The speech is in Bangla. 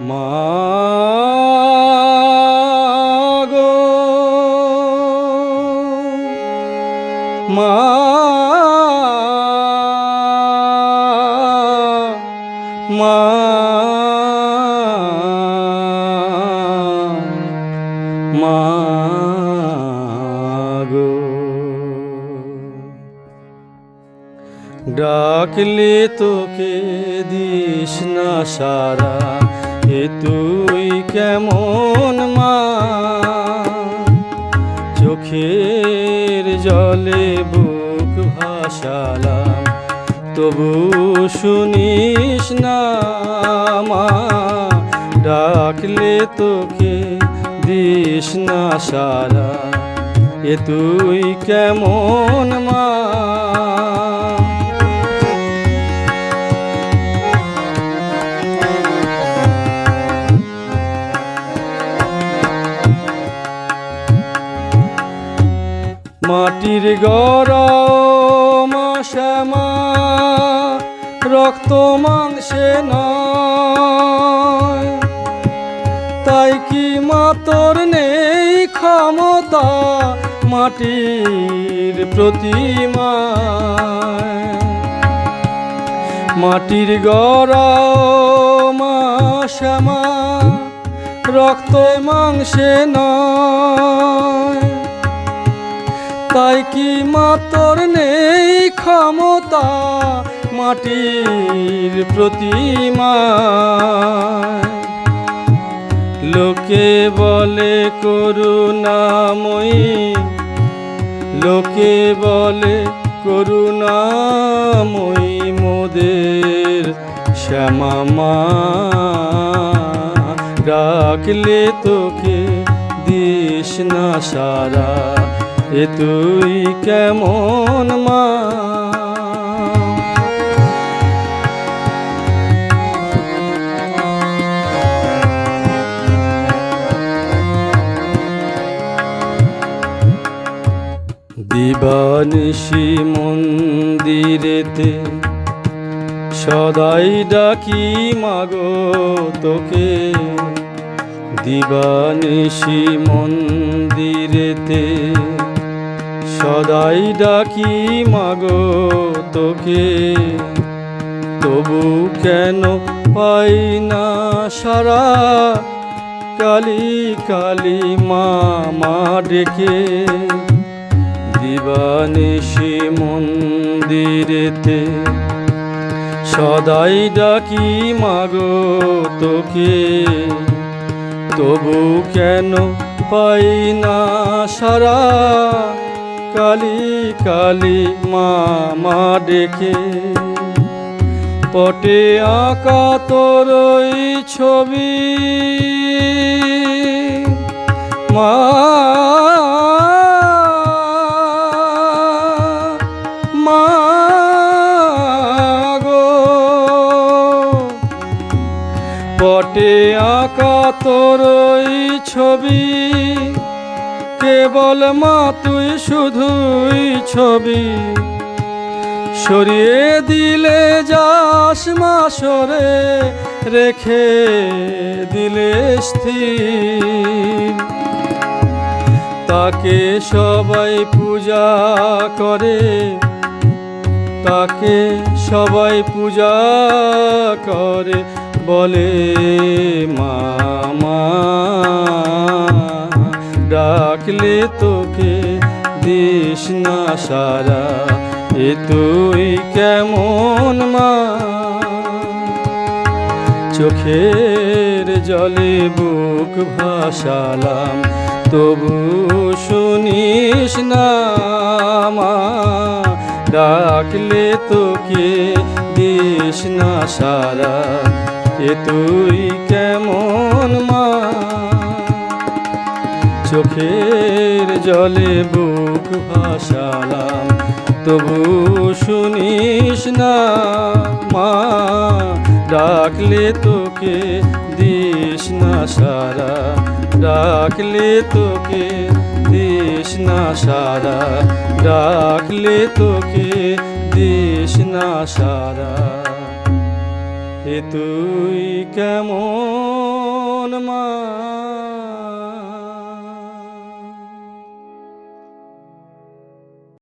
মা গো মা মা মা গো। ডাকলে তোকে দিস না সারা এ তুই কেমন মা? চোখের জলে বুক ভাসালাম, তবু শুনিস না মা? ডাকলে তোকে দিস না সারা, এ তুই কেমন মা? মাটির গরম শ্যামা, রক্ত মাংসে নয়। তাই কি মাতর নেই ক্ষমতা মাটির প্রতিমা মাটির গরম শ্যামা, রক্ত মাংসে নয়। তাই কি মাতর নেই ক্ষমতা মাটির প্রতিমা? লোকে বলে করুণাময়ী, লোকে বলে করুণাময়ী মোদের শ্যামা মা। ডাকলে তোকে দিস না সারা এ তুই কেমন মা? দিবানিশি মন্দিরেতে সদাই ডাকি মাগো তোকে। দিবানিশি মন্দিরেতে সদাই ডাকি, মাগো তোকে, তবু কেন পাই না সারা? কালি কালি মা মা ডেকে দিবানিশি মন্দিরেতে সদাই ডাকি, মাগো তোকে, তবু কেন পাই না সারা? কালি কালি মা ডেকে পটে আঁকা তোর ছবি। মা পটে আঁকা তোর ছবি। কেবল মা, তুই শুধুই ছবি। সরিয়ে দিলে যাস মা সরে, রেখে দিলে স্থির। তাকে সবাই পূজা করে, তাকে সবাই পূজা করে, বলে ডাকলে তোকে দিস না সারা। এ তুই কেমন মা? চোখের জলে বুক ভাসালাম, তবু শুনিস না মা। ডাকলে তোকে দিস না সারা। এ তুই কেমন মা? চোখের জলে বুক ভাসালাম তবু শুনিস না মা, ডাকলে তোকে দিস না সারা, ডাকলে তোকে দিস না সারা, ডাকলে তোকে দিস না সারা। এ তুই কেমন আমার